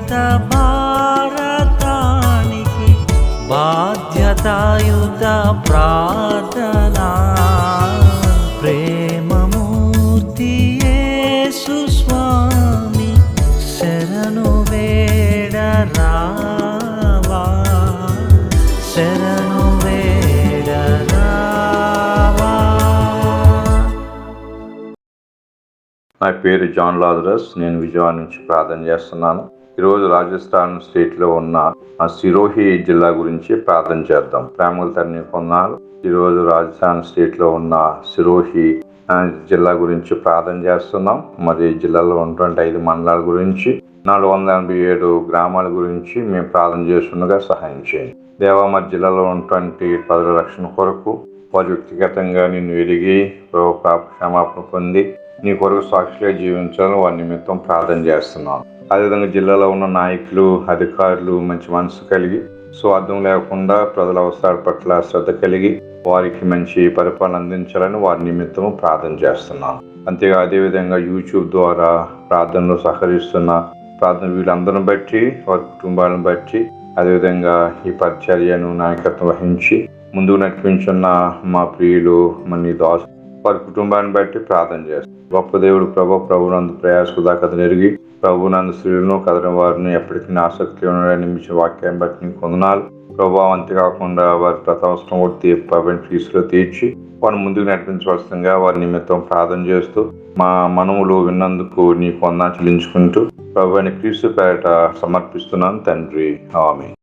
భారత భారతానికి బాధ్యతాయుత ప్రార్థనా. ప్రేమమూర్తి సుస్వామి శరణు వేడ నా పేరు జాన్ లాజరస్ నేను విజయవాడ నుంచి ప్రార్థన చేస్తున్నాను. ఈరోజు రాజస్థాన్ స్టేట్లో ఉన్న ఆ సిరోహి జిల్లా గురించి ప్రార్థన చేద్దాం. ప్రేమల తన్ని కొన్నాళ్ళు ఈరోజు రాజస్థాన్ స్టేట్లో ఉన్న సిరోహి జిల్లా గురించి ప్రార్థన చేస్తున్నాం. మరి జిల్లాలో ఉన్నటువంటి ఐదు మండలాల గురించి నాలుగు వందల ఎనభై ఏడు గ్రామాల గురించి మేము ప్రార్థన చేస్తుండగా సహాయం చేయండి. దేవా మరి జిల్లాలో ఉన్నటువంటి ప్రజల రక్షణ కొరకు వారు వ్యక్తిగతంగా నిన్ను ఎరిగి క్షమాపణ పొంది నీ కొరకు సాక్షిగా జీవించాలని వారి నిమిత్తం ప్రార్థన చేస్తున్నాను అదేవిధంగా జిల్లాలో ఉన్న నాయకులు అధికారులు మంచి మనసు కలిగి స్వార్థం లేకుండా ప్రజల అవసరాల పట్ల శ్రద్ధ కలిగి వారికి మంచి పరిపాలన అందించాలని వారి నిమిత్తం ప్రార్థన చేస్తున్నాను అంతేగా అదేవిధంగా యూట్యూబ్ ద్వారా ప్రార్థనలో సహకరిస్తున్న ప్రార్థన వీళ్ళందరిని బట్టి వారి కుటుంబాలను బట్టి అదేవిధంగా ఈ పరిచర్యను నాయకత్వం వహించి ముందుకు నడిపించున్న మా ప్రియులు మన దాసు వారి కుటుంబాన్ని బట్టి ప్రార్థన చేస్తాం గొప్ప దేవుడు ప్రభు ప్రభునందు ప్రయాస ఉదాకత ఎరిగి ప్రభునందు స్త్రీలను కదలని వారిని ఎప్పటికీ ఆసక్తి ఉన్నాడని నిమిషం వాక్యాన్ని బట్టి నీకు వందనాలు. ప్రభావం అంతేకాకుండా వారి ప్రతి అవసరం కూడా తీర్పు ఫీజులో తీర్చి వారిని ముందుకు నడిపించవలసిందిగా వారి నిమిత్తం ప్రార్థన చేస్తూ మా మనములు విన్నందుకు నీకు కొందా చెల్లించుకుంటూ ప్రభు అని క్రీస్తు పేరట సమర్పిస్తున్నాను తండ్రి. ఆమె